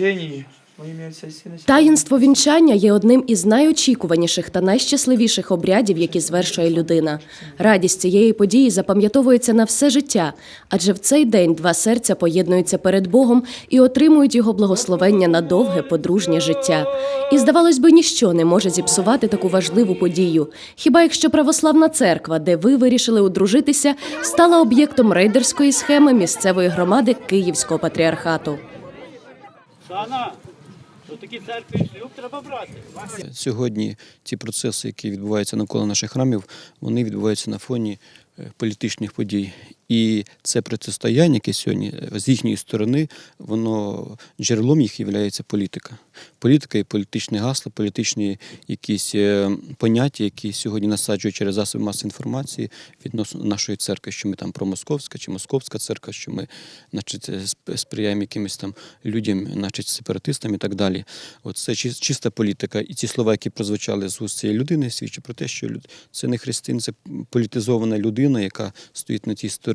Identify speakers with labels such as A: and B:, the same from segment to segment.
A: И
B: Таїнство вінчання є одним із найочікуваніших та найщасливіших обрядів, які звершує людина. Радість цієї події запам'ятовується на все життя, адже в цей день два серця поєднуються перед Богом і отримують його благословення на довге подружнє життя. І здавалось би, ніщо не може зіпсувати таку важливу подію. Хіба якщо православна церква, де ви вирішили одружитися, стала об'єктом рейдерської схеми місцевої громади Київського патріархату.
C: Сана, до такі церкви шлюб треба брати.
D: Сьогодні ці процеси, які відбуваються навколо наших храмів, вони відбуваються на фоні е, політичних подій. І це протистояння, яке сьогодні е, з їхньої сторони, воно джерелом їх є політика. Політика і політичні гасла, політичні якісь е, поняття, які сьогодні насаджують через засоби масової інформації відносно нашої церкви, що ми там промосковська чи московська церква, що ми значить, е, сприяємо якимось там людям, значить, сепаратистам і так далі. От це чиста політика. І ці слова, які прозвучали з уст цієї людини, свідчать про те, що це не християн, це політизована людина, яка стоїть на тій стороні,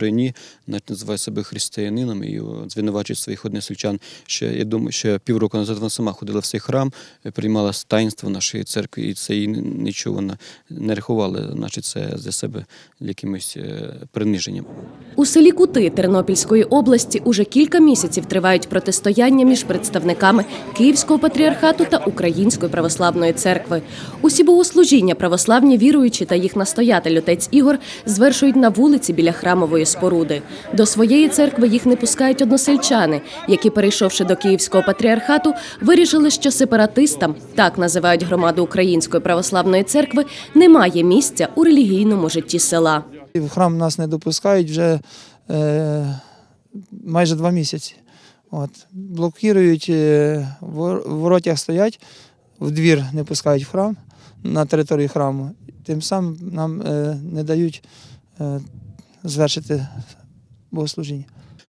D: навіть називає себе християнином і звинувачує своїх односельчан. Ще я думаю, ще півроку назад вона сама ходила в цей храм, е, приймала таїнство нашої церкви, і це їй нічого вона не рахувала, значить, це для себе якимось е, приниженням.
B: У селі Кути Тернопільської області уже кілька місяців тривають протистояння між представниками Київського патріархату та Української православної церкви. Усі богослужіння православні віруючі та їх настоятель отець Ігор звершують на вулиці біля храмової споруди. До своєї церкви їх не пускають односельчани, які, перейшовши до Київського патріархату, вирішили, що сепаратистам, так називають громаду Української православної церкви, немає місця у релігійному житті села.
A: В храм нас не допускають вже е, майже два місяці. От. Блокують, е, в воротях стоять, в двір не пускають в храм на території храму. Тим самим нам е, не дають е, звершити богослужіння.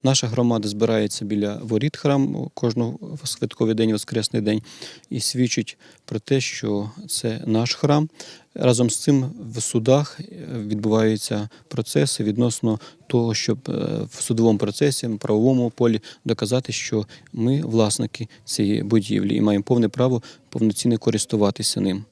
D: Наша громада збирається біля воріт храму кожного святковий день, воскресний день, і свідчить про те, що це наш храм. Разом з цим в судах е, відбуваються процеси відносно того, щоб е, в судовому процесі, в правовому полі доказати, що ми власники цієї будівлі і маємо повне право повноцінно користуватися ним.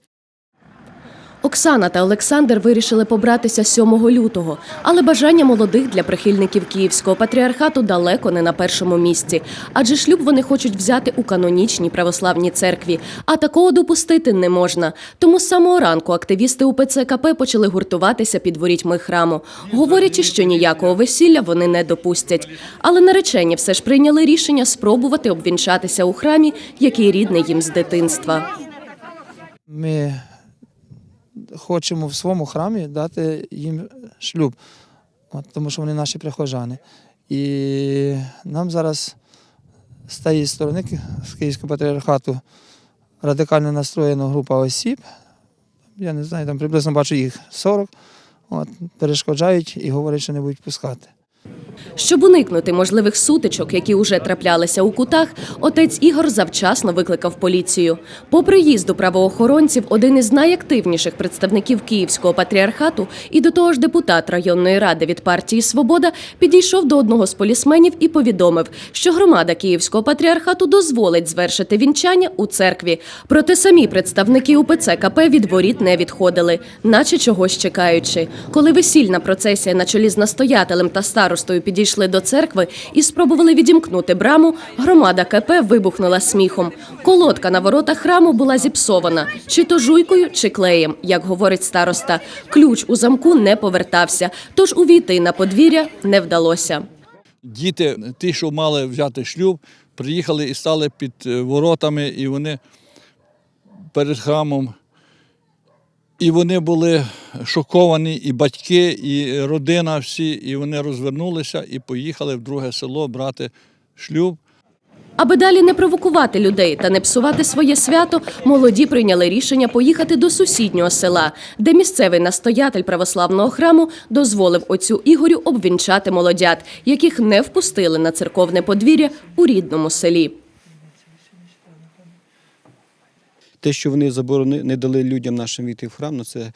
B: Оксана та Олександр вирішили побратися 7 лютого, але бажання молодих для прихильників Київського патріархату далеко не на першому місці, адже шлюб вони хочуть взяти у канонічній православній церкві, а такого допустити не можна. Тому з самого ранку активісти УПЦ КП почали гуртуватися під ворітьми храму, говорячи, що ніякого весілля вони не допустять. Але наречені все ж прийняли рішення спробувати обвінчатися у храмі, який рідний їм з дитинства.
A: Ми хочемо в своєму храмі дати їм шлюб, от, тому що вони наші прихожани. І нам зараз з тієї сторони з Київського патріархату радикально настроєна група осіб. Я не знаю, там приблизно бачу їх 40, от, перешкоджають і говорять, що не будуть пускати.
B: Щоб уникнути можливих сутичок, які уже траплялися у кутах, отець Ігор завчасно викликав поліцію. По приїзду правоохоронців один із найактивніших представників Київського патріархату і до того ж депутат районної ради від партії Свобода підійшов до одного з полісменів і повідомив, що громада Київського патріархату дозволить звершити вінчання у церкві. Проте самі представники УПЦ КП від воріт не відходили, наче чогось чекаючи. Коли весільна процесія на чолі з настоятелем та старостою підійшли до церкви і спробували відімкнути браму, громада КП вибухнула сміхом. Колодка на воротах храму була зіпсована чи то жуйкою, чи клеєм, як говорить староста. Ключ у замку не повертався, тож увійти на подвір'я не вдалося.
E: Діти, ті, що мали взяти шлюб, приїхали і стали під е, воротами, і вони перед храмом. І вони були шоковані, і батьки, і родина всі, і вони розвернулися і поїхали в друге село брати шлюб.
B: Аби далі не провокувати людей та не псувати своє свято, молоді прийняли рішення поїхати до сусіднього села, де місцевий настоятель православного храму дозволив отцю Ігорю обвінчати молодят, яких не впустили на церковне подвір'я у рідному селі.
D: Те, що вони заборони не дали людям нашим війти в храм, ну це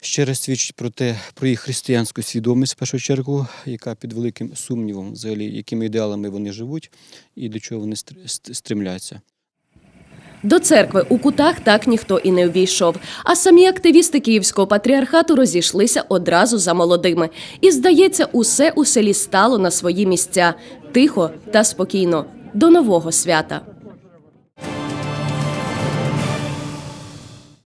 D: ще раз свідчить про те, про їх християнську свідомість в першу чергу, яка під великим сумнівом, взагалі, якими ідеалами вони живуть і до чого вони стр- стремляться.
B: До церкви у кутах так ніхто і не увійшов. А самі активісти Київського патріархату розійшлися одразу за молодими. І, здається, усе у селі стало на свої місця тихо та спокійно. До нового свята.